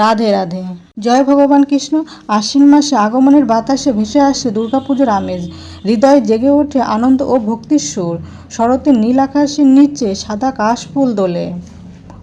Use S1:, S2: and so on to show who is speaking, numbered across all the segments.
S1: রাধে রাধে। জয় ভগবান কৃষ্ণ, আশ্বিন মাসে আগমনের বাতাসে ভেসে আসে দুর্গাপুজোর আমেজ। হৃদয়ে জেগে ওঠে আনন্দ ও ভক্তির সুর। শরতের নীল আকাশের নিচে সাদা কাশফুল দোলে।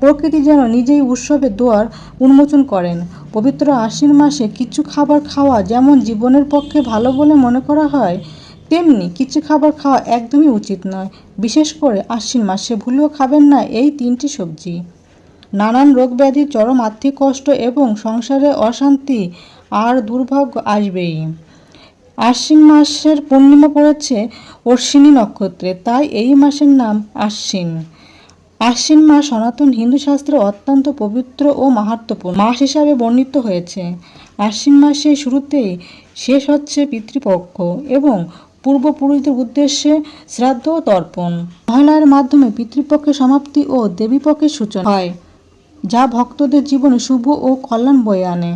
S1: প্রকৃতি যেন নিজেই উৎসবের দুয়ার উন্মোচন করেন। পবিত্র আশ্বিন মাসে কিছু খাবার খাওয়া যেমন জীবনের পক্ষে ভালো বলে মনে করা হয়, তেমনি কিছু খাবার খাওয়া একদমই উচিত নয়। বিশেষ করে আশ্বিন মাসে ভুলেও খাবেন না এই তিনটি সবজি। নানান রোগ ব্যাধি চরম আর্থিক কষ্ট এবং সংসারে অশান্তি আর দুর্ভাগ্য আসবেই। আশ্বিন মাসের পূর্ণিমা পড়েছে অশ্বিনী নক্ষত্রে, তাই এই মাসের নাম আশ্বিন। আশ্বিন মাস সনাতন হিন্দু শাস্ত্রে অত্যন্ত পবিত্র ও মাহাত্মপূর্ণ মাস হিসাবে বর্ণিত হয়েছে। আশ্বিন মাসের শুরুতেই শেষ হচ্ছে পিতৃপক্ষ এবং পূর্বপুরুষদের উদ্দেশ্যে শ্রাদ্ধ ও তর্পণ। মহালয়ার মাধ্যমে পিতৃপক্ষের সমাপ্তি ও দেবীপক্ষের সূচনা হয়। যা ভক্তদের জীবনে শুভ ও কল্যাণ বয়ে আনে।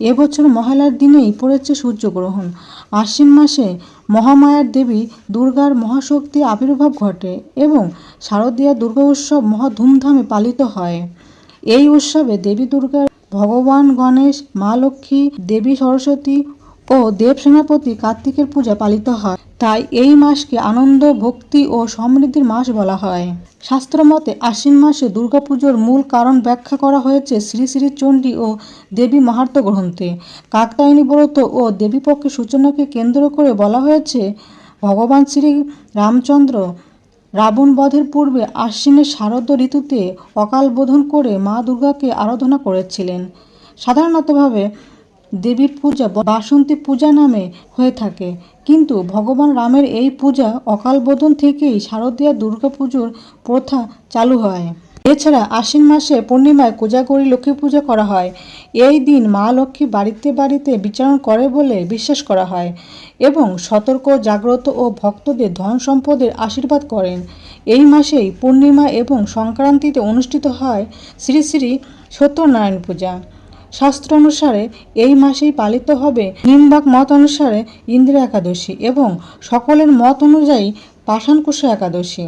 S1: এবছর মহালার দিনেই পড়েছে সূর্যগ্রহণ। আশ্বিন মাসে মহামায়ার দেবী দুর্গার মহাশক্তি আবির্ভাব ঘটে এবং শারদীয়া দুর্গা উৎসব মহা ধুমধামে পালিত হয়। এই উৎসবে দেবী দুর্গার ভগবান গণেশ, মা লক্ষ্মী, দেবী সরস্বতী ও দেব সেনাপতি কার্তিকের পূজা পালিত হয়। তাই এই মাসকে আনন্দ, ভক্তি ও সমৃদ্ধির মাস বলা হয়। শাস্ত্রমতে আশ্বিন মাসে দুর্গাপুজোর মূল কারণ ব্যাখ্যা করা হয়েছে শ্রী শ্রী চণ্ডী ও দেবী মাহাত্ম গ্রন্থে। কাকতায়নী ব্রত ও দেবীপক্ষের সূচনাকে কেন্দ্র করে বলা হয়েছে, ভগবান শ্রী রামচন্দ্র রাবণ বধের পূর্বে আশ্বিনের শারদ ঋতুতে অকাল বোধন করে মা দুর্গাকে আরাধনা করেছিলেন। সাধারণতভাবে দেবীর পূজা বাসন্তী পূজা নামে হয়ে থাকে। কিন্তু ভগবান রামের এই পূজা অকালবোধন থেকেই শারদীয়া দুর্গা পুজোর প্রথা চালু হয়। এছাড়া আশ্বিন মাসে পূর্ণিমায় কোজাগরী লক্ষ্মী পূজা করা হয়। এই দিন মা লক্ষ্মী বাড়িতে বাড়িতে বিচারণ করে বলে বিশ্বাস করা হয় এবং সতর্ক, জাগ্রত ও ভক্তদের ধন সম্পদের আশীর্বাদ করেন। এই মাসেই পূর্ণিমা এবং সংক্রান্তিতে অনুষ্ঠিত হয় শ্রী শ্রী সত্যনারায়ণ পূজা। শাস্ত্র অনুসারে এই মাসেই পালিত হবে নিম্বাক মত অনুসারে ইন্দিরা একাদশী এবং সকলের মত অনুযায়ী পাষাণকুশা একাদশী।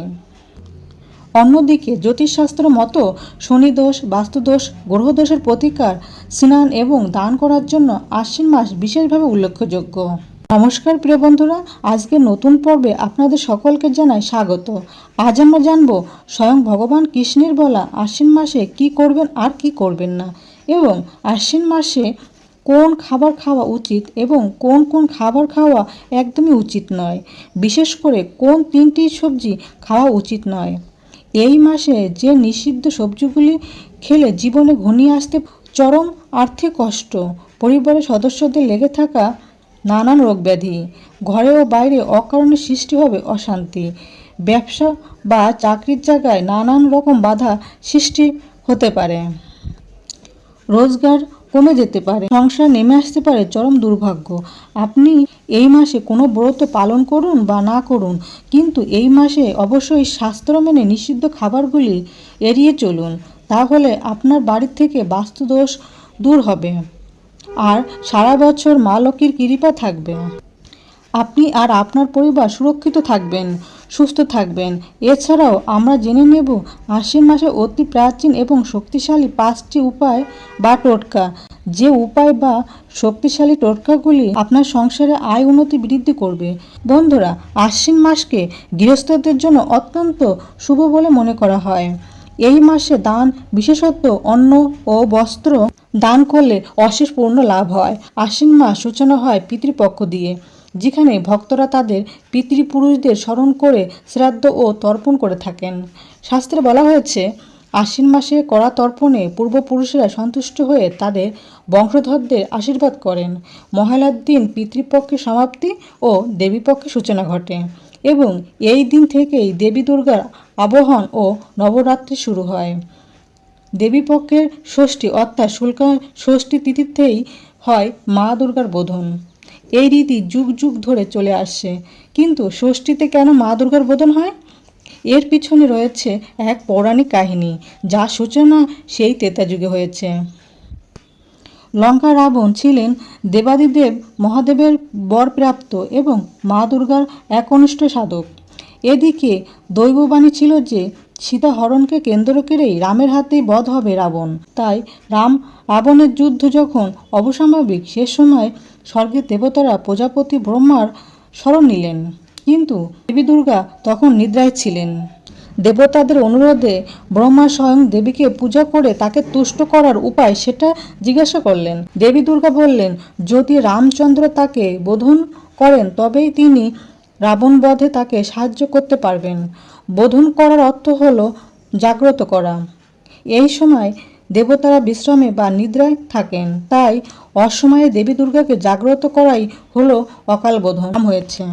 S1: অন্যদিকে জ্যোতিষশাস্ত্র মতো শনিদোষ, বাস্তুদোষ, গ্রহদোষের প্রতিকার, স্নান এবং দান করার জন্য আশ্বিন মাস বিশেষভাবে উল্লেখযোগ্য। নমস্কার প্রিয় বন্ধুরা, আজকে নতুন পর্বে আপনাদের সকলকে জানাই স্বাগত। আজ আমরা জানব, স্বয়ং ভগবান কৃষ্ণের বলা আশ্বিন মাসে কি করবেন আর কি করবেন না। এবং আশ্বিন মাসে কোন খাবার খাওয়া উচিত এবং কোন কোন খাবার খাওয়া একদমই উচিত নয়। বিশেষ করে কোন তিনটি সবজি খাওয়া উচিত নয়। এই মাসে যে নিষিদ্ধ সবজিগুলি খেলে জীবনে ঘনিয়ে আসতে চরম আর্থিক কষ্ট, পরিবারের সদস্যদের লেগে থাকা নানান রোগব্যাধি, ঘরে ও বাইরে অকারণে সৃষ্টি হবে অশান্তি, ব্যবসা বা চাকরির জায়গায় নানান রকম বাধা সৃষ্টি হতে পারে। রোজগার কমে যেতে পারে। সংসার নেমে আসতে পারে চরম দুর্ভাগ্য। আপনি এই মাসে কোনো ব্রত পালন করুন বা না করুন, কিন্তু এই মাসে অবশ্যই শাস্ত্র মেনে নিষিদ্ধ খাবারগুলি এড়িয়ে চলুন। তাহলে আপনার বাড়ির থেকে বাস্তুদোষ দূর হবে। আর সারা বছর মা লক্ষ্মীর কৃপা থাকবে। আপনি আর আপনার পরিবার সুরক্ষিত থাকবেন, সুস্থ থাকবেন। এছাড়াও আমরা জেনে নেব আশ্বিন মাসে অতি প্রাচীন এবং শক্তিশালী পাঁচটি উপায় বা টোটকা। যে উপায় বা শক্তিশালী টোটকাগুলি আপনার সংসারে আয় উন্নতি বৃদ্ধি করবে। বন্ধুরা, আশ্বিন মাসকে গৃহস্থদের জন্য অত্যন্ত শুভ বলে মনে করা হয়। এই মাসে দান, বিশেষত অন্ন ও বস্ত্র দান করলে অশেষ পূর্ণ লাভ হয়। আশ্বিন মাস সূচনা হয় পিতৃপক্ষ দিয়ে। যেখানে ভক্তরা তাদের পিতৃপুরুষদের স্মরণ করে শ্রাদ্ধ ও তর্পণ করে থাকেন। শাস্ত্রে বলা হয়েছে, আশ্বিন মাসে করা তর্পণে পূর্বপুরুষেরা সন্তুষ্ট হয়ে তাদের বংশধরদের আশীর্বাদ করেন। মহালয়ার দিন পিতৃপক্ষের সমাপ্তি ও দেবীপক্ষের সূচনা ঘটে এবং এই দিন থেকেই দেবী দুর্গার আবহন ও নবরাত্রি শুরু হয়। দেবীপক্ষের ষষ্ঠী অর্থাৎ শুল্কা ষষ্ঠী তিথিতেই হয় মা দুর্গার বোধন। এই রীতি যুগ যুগ ধরে চলে আসছে। কিন্তু ষষ্ঠীতে কেন মা দুর্গার বোধন হয়? এর পিছনে রয়েছে এক পৌরাণিক কাহিনী যার সূচনা সেই তেতা যুগে হয়েছে। লঙ্কা রাবণ ছিলেন দেবাদিদেব মহাদেবের বরপ্রাপ্ত এবং মা দুর্গার একনিষ্ঠ সাধক। এদিকে দৈববাণী ছিল যে সীতা হরণকে কেন্দ্র করেই রামের হাতেই বধ হবে রাবণ। তাই রাম রাবণের যুদ্ধ যখন অবসাম্ভাবিক, সে সময় স্বর্গের দেবতারা প্রজাপতি ব্রহ্মার স্মরণ নিলেন। কিন্তু দেবী দুর্গা তখন নিদ্রায় ছিলেন। দেবতাদের অনুরোধে ব্রহ্মা স্বয়ং দেবীকে পূজা করে তাকে তুষ্ট করার উপায় সেটা জিজ্ঞাসা করলেন। দেবী দুর্গা বললেন, যদি রামচন্দ্র তাকে বোধন করেন, তবেই তিনি রাবণ বধে তাকে সাহায্য করতে পারবেন। বোধন করার অর্থ হলো জাগ্রত করা। এই সময় দেবতারা বিশ্রামে বা নিদ্রায় থাকেন, তাই অসময়ে দেবী দুর্গাকে জাগ্রত করাই হলো অকাল বোধন। হয়েছে।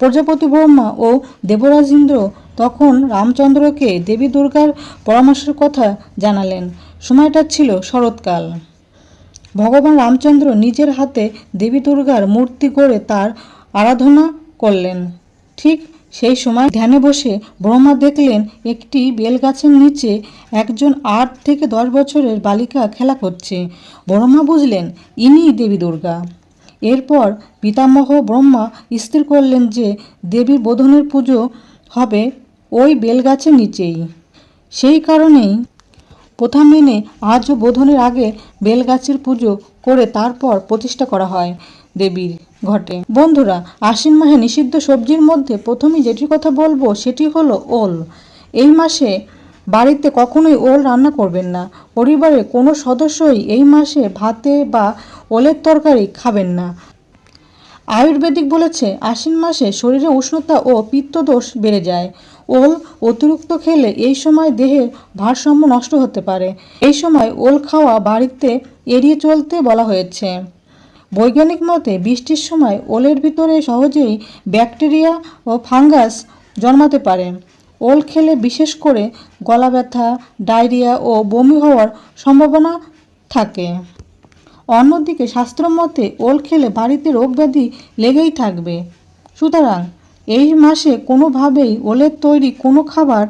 S1: প্রজাপতি ব্রহ্মা ও দেবরাজ ইন্দ্র তখন রামচন্দ্রকে দেবী দুর্গার পরামর্শের কথা জানালেন। সময়টা ছিল শরৎকাল। ভগবান রামচন্দ্র নিজের হাতে দেবী দুর্গার মূর্তি গড়ে তার আরাধনা করলেন। ঠিক সেই সময় ধ্যানে বসে ব্রহ্মা দেখলেন একটি বেলগাছের নিচে একজন আট থেকে দশ বছরের বালিকা খেলা করছে। ব্রহ্মা বুঝলেন, ইনি দেবী দুর্গা। এরপর পিতামহ ব্রহ্মা স্থির করলেন যে দেবীর বোধনের পুজো হবে ওই বেলগাছের নিচেই। সেই কারণেই প্রথা মেনে আজও বোধনের আগে বেলগাছের পুজো করে তারপর প্রতিষ্ঠা করা হয়। দেবীর ঘটে। বন্ধুরা, আশ্বিন মাসে নিষিদ্ধ সবজির মধ্যে প্রথমেই যেটির কথা বলব সেটি হলো ওল। এই মাসে বাড়িতে কখনোই ওল রান্না করবেন না। পরিবারের কোনো সদস্যই এই মাসে ভাতে বা ওলের তরকারি খাবেন না। আয়ুর্বেদিক বলেছে, আশ্বিন মাসে শরীরে উষ্ণতা ও পিত্তদোষ বেড়ে যায়। ওল অতিরিক্ত খেলে এই সময় দেহের ভারসাম্য নষ্ট হতে পারে। এই সময় ওল খাওয়া বাড়িতে এড়িয়ে চলতে বলা হয়েছে। বৈজ্ঞানিক মতে, বৃষ্টির সময় ওলের ভিতরে সহজেই ব্যাকটেরিয়া ও ফাঙ্গাস জন্মাতে পারে। ওল খেলে বিশেষ করে গলা ব্যথা, ডায়রিয়া ও বমি হওয়ার সম্ভাবনা থাকে। অন্যদিকে, শাস্ত্র মতে, ওল খেলে বাড়িতে রোগ ব্যাধি লেগেই থাকবে। সুতরাং, এই মাসে কোনোভাবেই ওলের তৈরি কোনো খাবার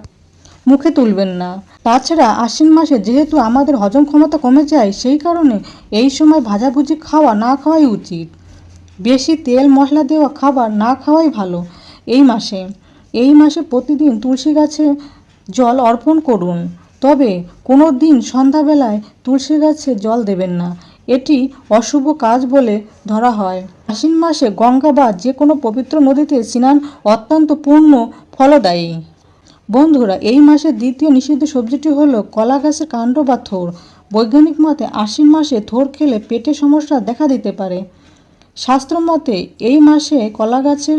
S1: মুখে তুলবেন না। তাছাড়া আশ্বিন মাসে যেহেতু আমাদের হজম ক্ষমতা কমে যায়, সেই কারণে এই সময় ভাজাভুজি খাওয়া না খাওয়াই উচিত। বেশি তেল মশলা দেওয়া খাবার না খাওয়াই ভালো। এই মাসে এই মাসে প্রতিদিন তুলসী গাছে জল অর্পণ করুন। তবে কোনো দিন সন্ধ্যাবেলায় তুলসী গাছে জল দেবেন না। এটি অশুভ কাজ বলে ধরা হয়। আশ্বিন মাসে গঙ্গা বা যে কোনো পবিত্র নদীতে স্নান অত্যন্ত পূর্ণ, ফলদায়ী। বন্ধুরা, এই মাসের দ্বিতীয় নিষিদ্ধ সবজিটি হলো কলা গাছের কাণ্ড বা থোর। বৈজ্ঞানিক মতে আশ্বিন মাসে থোর খেলে পেটে সমস্যা দেখা দিতে পারে। শাস্ত্র মতে এই মাসে কলা গাছের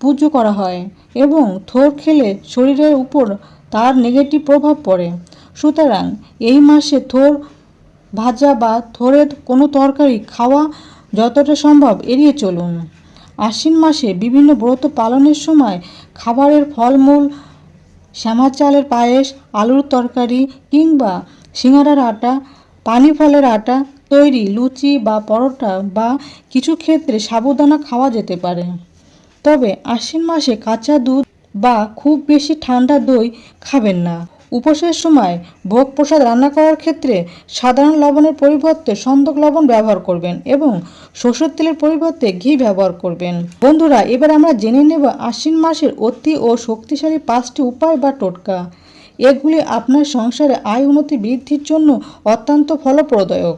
S1: পুজো করা হয় এবং থোর খেলে শরীরের উপর তার নেগেটিভ প্রভাব পড়ে। সুতরাং এই মাসে থোর ভাজা বা থোরের কোনো তরকারি খাওয়া যতটা সম্ভব এড়িয়ে চলুন। আশ্বিন মাসে বিভিন্ন ব্রত পালনের সময় খাবারের ফলমূল শ্যামা চালের পায়েস, আলুর তরকারি কিংবা সিঙ্গারার আটা, পানি ফলের আটা, তৈরি লুচি বা পরোটা বা কিছু ক্ষেত্রে সাবুদানা খাওয়া যেতে পারে। তবে আশ্বিন মাসে কাঁচা দুধ বা খুব বেশি ঠান্ডা দই খাবেন না। উপোসের সময় ভোগ প্রসাদ রান্না করার ক্ষেত্রে সাধারণ লবণের পরিবর্তে সন্দক লবণ ব্যবহার করবেন এবং সরষের তেলের পরিবর্তে ঘি ব্যবহার করবেন। বন্ধুরা, এবার আমরা জেনে নেব আশ্বিন মাসের অতি ও শক্তিশালী পাঁচটি উপায় বা টোটকা। এগুলি আপনার সংসারে আয় উন্নতি বৃদ্ধির জন্য অত্যন্ত ফলপ্রদায়ক।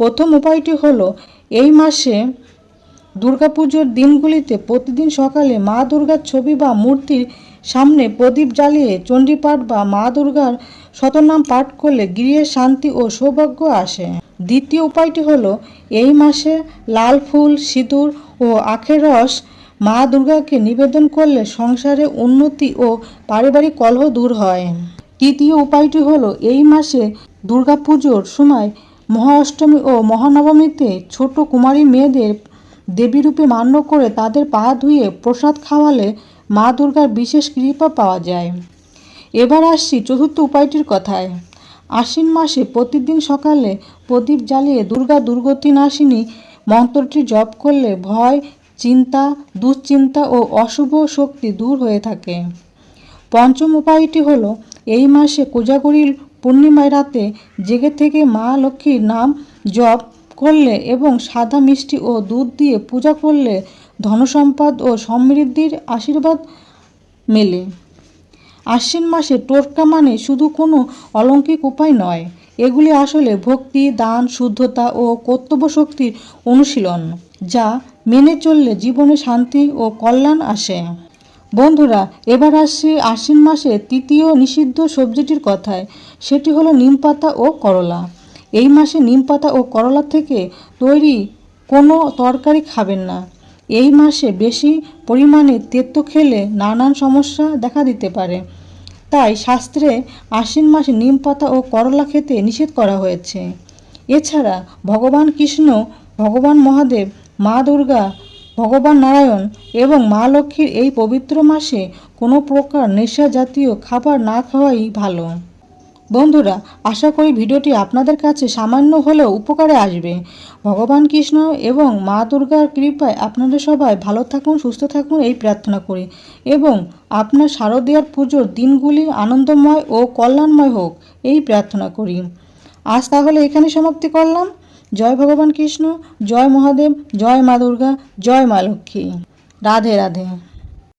S1: প্রথম উপায়টি হলো, এই মাসে দুর্গাপুজোর দিনগুলিতে প্রতিদিন সকালে মা দুর্গার ছবি বা মূর্তির সামনে প্রদীপ জ্বালিয়ে চণ্ডীপাঠ বা মা দুর্গার শতনাম পাঠ করলে গৃহে শান্তি ও সৌভাগ্য আসে। দ্বিতীয় উপায়টি হলো, এই মাসে লাল ফুল, সিঁদুর ও আখের রস মা দুর্গাকে নিবেদন করলে সংসারে উন্নতি ও পারিবারিক কলহ দূর হয়। তৃতীয় উপায়টি হলো, এই মাসে দুর্গাপুজোর সময় মহা অষ্টমী ও মহানবমীতে ছোট কুমারী মেয়েদের দেবীরূপে মান্য করে তাদের পা ধুয়ে প্রসাদ খাওয়ালে মা দুর্গার বিশেষ কৃপা পাওয়া যায়। এবার আসছি চতুর্থ উপায়টির কথায়। আশ্বিন মাসে প্রতিদিন সকালে প্রদীপ জ্বালিয়ে দুর্গা দুর্গতি নাশিনী মন্ত্রটি জপ করলে ভয়, চিন্তা, দুশ্চিন্তা ও অশুভ শক্তি দূর হয়ে থাকে। পঞ্চম উপায়টি হলো, এই মাসে কোজাগরীর পূর্ণিমায় রাতে জেগে থেকে মা লক্ষ্মীর নাম জপ করলে এবং সাদা মিষ্টি ও দুধ দিয়ে পূজা করলে ধনসম্পদ ও সমৃদ্ধির আশীর্বাদ মেলে। আশ্বিন মাসে টোটকা মানে শুধু কোনো অলৌকিক উপায় নয়, এগুলি আসলে ভক্তি, দান, শুদ্ধতা ও কর্তব্য শক্তির অনুশীলন, যা মেনে চললে জীবনে শান্তি ও কল্যাণ আসে। বন্ধুরা, এবার আসছি আশ্বিন মাসে তৃতীয় নিষিদ্ধ সবজিটির কথায়। সেটি হলো নিমপাতা ও করলা। এই মাসে নিমপাতা ও করলা থেকে তৈরি কোনো তরকারি খাবেন না। এই মাসে বেশি পরিমাণে তেতো খেলে নানান সমস্যা দেখা দিতে পারে। তাই শাস্ত্রে আশ্বিন মাসে নিম পাতা ও করলা খেতে নিষেধ করা হয়েছে। এছাড়া ভগবান কৃষ্ণ, ভগবান মহাদেব, মা দুর্গা, ভগবান নারায়ণ এবং মা লক্ষ্মীর এই পবিত্র মাসে কোনো প্রকার নেশা জাতীয় খাবার না খাওয়াই ভালো। বন্ধুরা, আশা করি ভিডিওটি আপনাদের কাছে সামান্য হলেও উপকারে আসবে। ভগবান কৃষ্ণ এবং মা দুর্গার কৃপায় আপনারা সবাই ভালো থাকুন, সুস্থ থাকুন এই প্রার্থনা করি। এবং আপনার শারদীয়ার পুজোর দিনগুলি আনন্দময় ও কল্যাণময় হোক এই প্রার্থনা করি। আজ তাহলে এখানে সমাপ্তি করলাম। জয় ভগবান কৃষ্ণ, জয় মহাদেব, জয় মা দুর্গা, জয় মা লক্ষ্মী। রাধে রাধে।